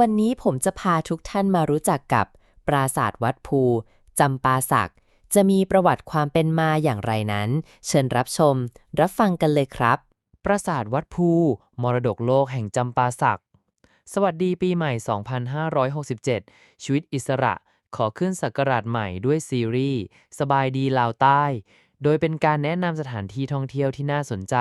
วันนี้ผมจะพาทุกท่านมารู้จักกับ ปราสาทวัดภู จำปาสัก จะมีประวัติความเป็นมาอย่างไรนั้น เชิญรับชม รับฟังกันเลยครับ ปราสาทวัดภู มรดกโลกแห่งจำปาสัก สวัสดีปีใหม่ 2567 ชีวิตอิสระขอขึ้นศักราชใหม่ด้วยซีรีส์ สบายดีลาวใต้ โดยเป็นการแนะนำสถานที่ท่องเที่ยวที่น่าสนใจ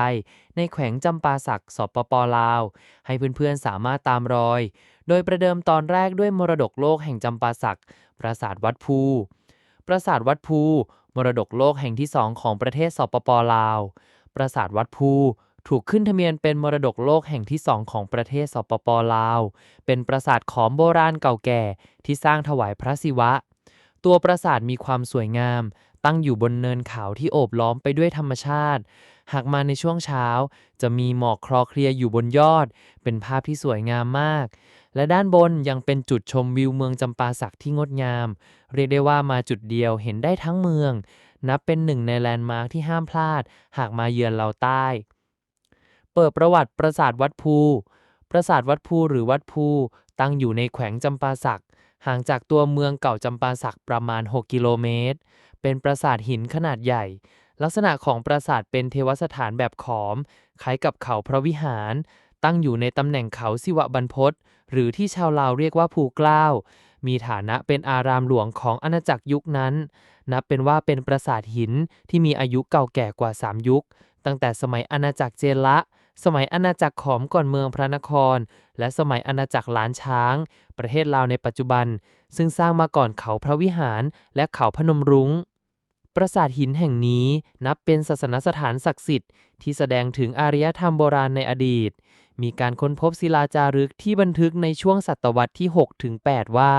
ในแขวงจำปาสักสปปลาว ให้เพื่อนๆสามารถตามรอย โดยประเดิมตอนแรกด้วยมรดกโลกแห่งจำปาสัก ปราสาทวัดภู ปราสาทวัดภู มรดกโลกแห่งที่สองของประเทศสปปลาว ปราสาทวัดภูถูกขึ้นทะเบียนเป็นมรดกโลกแห่งที่สองของประเทศสปปลาว เป็นปราสาทขอมโบราณเก่าแก่ที่สร้างถวายพระศิวะ ตัวปราสาทมีความสวยงาม ตั้งอยู่บนเนินเขาที่โอบล้อมไปด้วยธรรมชาติ หากมาในช่วงเช้า จะมีหมอกคลอเคลียอยู่บนยอด เป็นภาพที่สวยงามมาก และด้านบนยังเป็นจุดชมวิวเมืองจำปาสักที่งดงาม เรียกได้ว่ามาจุดเดียวเห็นได้ทั้งเมือง นับเป็นหนึ่งในแลนด์มาร์คที่ห้ามพลาด หากมาเยือนเราวใต้ เปิดประวัติปราสาทวัดภูปราสาทวัดภูหรือวัดภูตั้งอยู่ในแขวงจำปาสัก ห่างจากตัวเมืองเก่าจำปาสักประมาณ 6 กิโลเมตร เป็นปราสาทหินขนาดใหญ่ ลักษณะของปราสาทเป็นเทวสถานแบบขอม คล้ายกับเขาพระวิหาร ตั้งอยู่ในตำแหน่งเขาสิวบรรพตหรือที่ชาวลาวเรียกว่าภูเกล้า มีฐานะเป็นอารามหลวงของอาณาจักรยุคนั้น นับเป็นว่าเป็นปราสาทหินที่มีอายุเก่าแก่กว่า 3 ยุค ตั้งแต่สมัยอาณาจักรเจละ สมัยอาณาจักรขอมก่อนเมืองพระนคร และสมัยอาณาจักรล้านช้าง ประเทศลาวในปัจจุบัน ซึ่งสร้างมาก่อนเขาพระวิหารและเขาพนมรุง้ง ปราสาทหินแห่งนี้นับเป็นศาสนสถานศักดิ์สิทธิ์ที่แสดงถึงอารยธรรมโบราณในอดีต มีการค้นพบศิลาจารึกที่บันทึกในช่วงศตวรรษที่ 6 ถึง 8 ว่า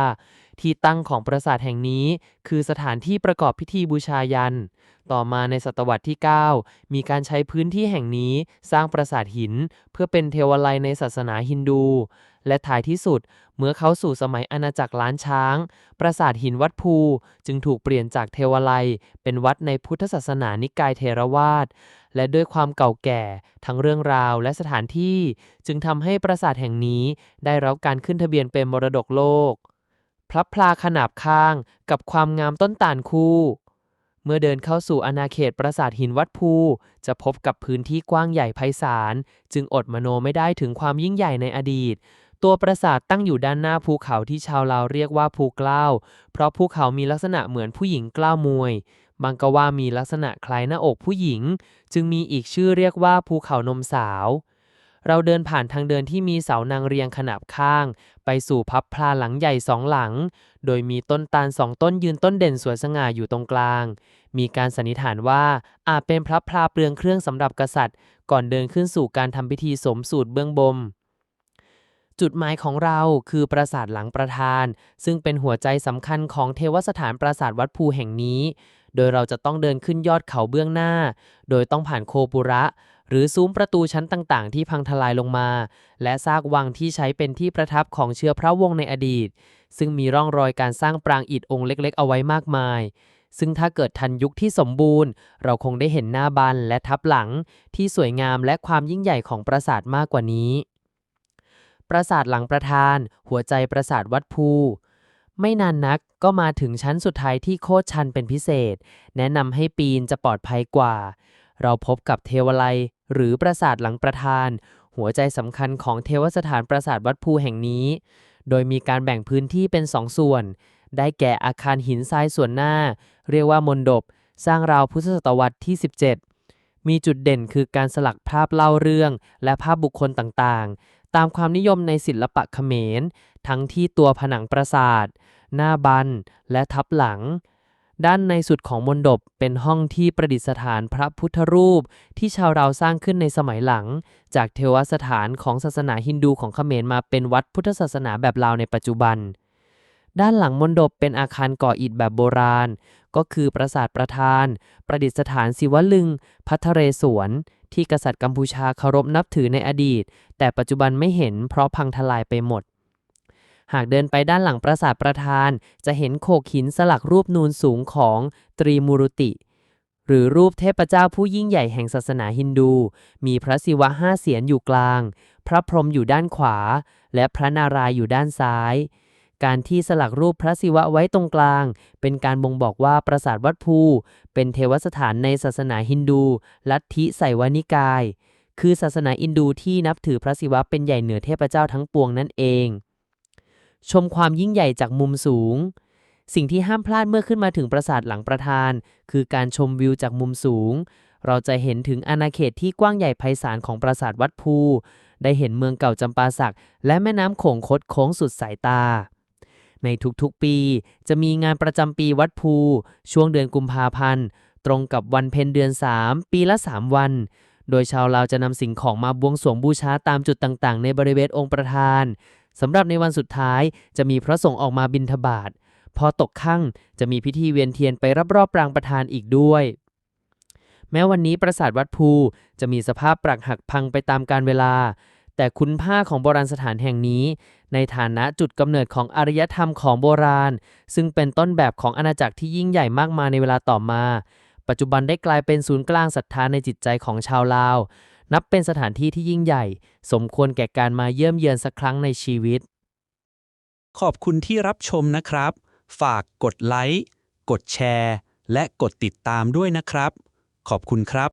ที่ตั้งของปราสาทแห่งนี้ คือสถานที่ประกอบพิธีบูชายัน ต่อมาในศตวรรษที่ 9 มีการใช้พื้นที่แห่งนี้สร้างปราสาทหิน เพื่อเป็นเทวาลัยในศาสนาฮินดู และท้ายที่สุด เมื่อเขาสู่สมัยอาณาจักรล้านช้าง ปราสาทหินวัดภูจึงถูกเปลี่ยนจากเทวาลัย เป็นวัดในพุทธศาสนานิกายเทรวาสและด้วยความเก่าแก่ ทั้งเรื่องราวและสถานที่ จึงทำให้ปราสาทแห่งนี้ได้รับการขึ้นทะเบียนเป็นมรดกโลก พลับพลาขนาบข้างกับความงามต้นตาลคู่ เมื่อเดินเข้าสู่อาณาเขตปราสาทหินวัดภู จะพบกับพื้นที่กว้างใหญ่ไพศาล จึงอดมโนไม่ได้ถึงความยิ่งใหญ่ในอดีต ตัวปราสาทตั้งอยู่ด้านหน้าภูเขาที่ชาวลาวเรียกว่าภูเกล้า เพราะภูเขามีลักษณะเหมือนผู้หญิงกล้าวมวยบางก็ว่ามีลักษณะคล้ายหน้าอกผู้หญิง จึงมีอีกชื่อเรียกว่าภูเขานมสาว เราเดินผ่านทางเดินที่มีเสานางเรียงขนาบข้าง ไปสู่พับพลาหลังใหญ่สองหลัง โดยมีต้นตาลสองต้นยืนต้นเด่นสวยสง่าอยู่ตรงกลาง มีการสันนิษฐานว่าอาจเป็นพระพลาเปลืองเครื่องสำหรับกษัตริย์ ก่อนเดินขึ้นสู่การทำพิธีสมสูตรเบื้องบนจุดหมายของเราคือปราสาทหลังประธาน ซึ่งเป็นหัวใจสำคัญของเทวสถานปราสาทวัดภูแห่งนี้ โดยเราจะต้องเดินขึ้นยอดเขาเบื้องหน้า โดยต้องผ่านโคปุระ หรือซุ้มประตูชั้นต่างๆ ที่พังทลายลงมา และซากวังที่ใช้เป็นที่ประทับของเชื้อพระวงศ์ในอดีต ซึ่งมีร่องรอยการสร้างปรางอิฐองค์เล็กๆ เอาไว้มากมาย ซึ่งถ้าเกิดทันยุคที่สมบูรณ์ เราคงได้เห็นหน้าบันและทับหลัง ที่สวยงามและความยิ่งใหญ่ของปราสาทมากกว่านี้ ปราสาทหลังประธาน หัวใจปราสาทวัดภู ไม่นานนักก็มาถึงชั้นสุดท้ายที่โคตรชันเป็นพิเศษ แนะนำให้ปีนจะปลอดภัยกว่า เราพบกับเทวาลัยหรือปราสาทหลังประธาน หัวใจสำคัญของเทวสถานปราสาทวัดภูแห่งนี้ โดยมีการแบ่งพื้นที่เป็นสองส่วน ได้แก่อาคารหินทรายส่วนหน้า เรียกว่ามณฑปสร้างราวพุทธศตวรรษที่ 17 มีจุดเด่นคือการสลักภาพเล่าเรื่อง และภาพบุคคลต่างๆ ตามความนิยมในศิลปะเขมร ทั้งที่ตัวผนังปราสาท หน้าบัน และทับหลัง ด้านในสุดของมณฑปเป็นห้องที่ประดิษฐานพระพุทธรูป ที่ชาวเราวสร้างขึ้นในสมัยหลัง จากเทวสถานของศาสนาฮินดูของเขมรมาเป็นวัดพุทธศาสนาแบบลาวในปัจจุบันด้านหลังมณฑปเป็นอาคารก่ออิฐแบบโบราณ ก็คือปราสาทประธาน ประดิษฐานศิวลึง พัทเรศวร ที่กษัตริย์กัมพูชาเคารพนับถือในอดีต แต่ปัจจุบันไม่เห็นเพราะพังทลายไปหมด หากเดินไปด้านหลังปราสาทประธาน จะเห็นโขกหินสลักรูปนูนสูงของตรีมูรุติ หรือรูปเทพเจ้าผู้ยิ่งใหญ่แห่งศาสนาฮินดู มีพระศิวะห้าเสียนอยู่กลาง พระพรหมอยู่ด้านขวา และพระนารายณ์อยู่ด้านซ้าย การที่สลักรูปพระศิวะไว้ตรงกลาง เป็นการบ่งบอกว่าปราสาทวัดภู เป็นเทวสถานในศาสนาฮินดู ลัทธิไสวนิกาย คือศาสนาอินดูที่นับถือพระศิวะเป็นใหญ่เหนือเทพเจ้าทั้งปวงนั่นเอง ชมความยิ่งใหญ่จากมุมสูง สิ่งที่ห้ามพลาดเมื่อขึ้นมาถึงปราสาทหลังประธาน คือการชมวิวจากมุมสูง เราจะเห็นถึงอาณาเขตที่กว้างใหญ่ไพศาลของปราสาทวัดภูได้เห็นเมืองเก่าจำปาสัก และแม่น้ำโขงคดโค้งสุดสายตา ในทุกๆปี จะมีงานประจำปีวัดภู ช่วงเดือนกุมภาพันธ์ ตรงกับวันเพ็ญเดือน 3 ปีละ 3 วัน โดยชาวลาวจะนำสิ่งของมาบวงสรวงบูชาตามจุดต่างๆ ในบริเวณองค์ประธานสำหรับในวันสุดท้ายจะมีพระสงฆ์ออกมาบิณฑบาตพอตกค่ำจะมีพิธีเวียนเทียนไปรอบๆปรางประธานอีกด้วย แม้วันนี้ปราสาทวัดภูจะมีสภาพปรักหักพังไปตามกาลเวลา แต่คุณค่าของโบราณสถานแห่งนี้ ในฐานะจุดกำเนิดของอารยธรรมของโบราณ ซึ่งเป็นต้นแบบของอาณาจักรที่ยิ่งใหญ่มากมายในเวลาต่อมา ปัจจุบันได้กลายเป็นศูนย์กลางศรัทธาในจิตใจของชาวลาว นับเป็นสถานที่ที่ยิ่งใหญ่ สมควรแก่การมาเยี่ยมเยือนสักครั้งในชีวิต ขอบคุณที่รับชมนะครับ ฝากกดไลค์ กดแชร์ และกดติดตามด้วยนะครับ ขอบคุณครับ